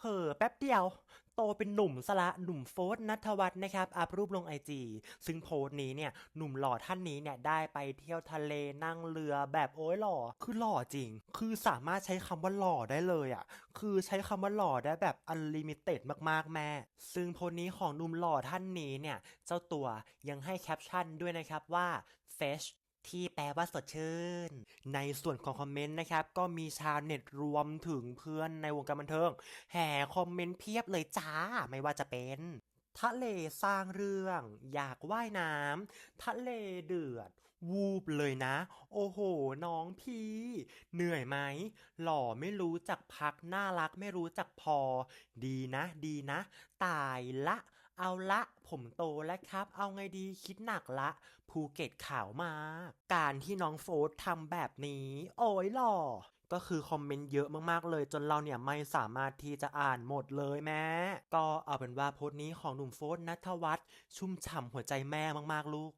เห่อแป๊บเดียว โตเป็นหนุ่มสละหนุ่มโฟสนัทวัฒน์นะครับอัพรูปลงไอจีซึ่งโพสต์นี้เนี่ยหนุ่มหล่อท่านนี้เนี่ยได้ไปเที่ยวทะเลนั่งเรือแบบโอ้ยหล่อ คือหล่อจริง คือสามารถใช้คำว่าหล่อได้เลยอะ คือใช้คำว่าหล่อได้แบบอันลิมิเต็ดมากๆแม่ ซึ่งโพสต์นี้ของหนุ่มหล่อท่านนี้เนี่ยเจ้าตัวยังให้แคปชั่นด้วยนะครับว่า fresh ที่แปลว่าสดชื่น ในส่วนของคอมเมนต์นะครับ ก็มีชาวเน็ตรวมถึงเพื่อนในวงการบันเทิง แห่คอมเมนต์เพียบเลยจ้า ไม่ว่าจะเป็นทะเลสร้างเรื่อง อยากว่ายน้ำทะเลเดือด วูบเลยนะ โอ้โห น้องพี่ เหนื่อยไหม หล่อไม่รู้จักพัก น่ารักไม่รู้จักพอ ดีนะ ดีนะ ตายละ เอาละผมโตแล้วครับ เอาไงดีคิดหนักละ ภูเก็ตข่าวมา การที่น้องโฟร์ทำแบบนี้ โอ้ยหล่อก็คือคอมเมนต์เยอะมากๆเลย จนเราเนี่ยไม่สามารถที่จะอ่านหมดเลยแม่ก็เอาเป็นว่าโพสต์นี้ของหนุ่มโฟร์นัทวัฒน์ชุ่มฉ่ำหัวใจแม่มากๆลูก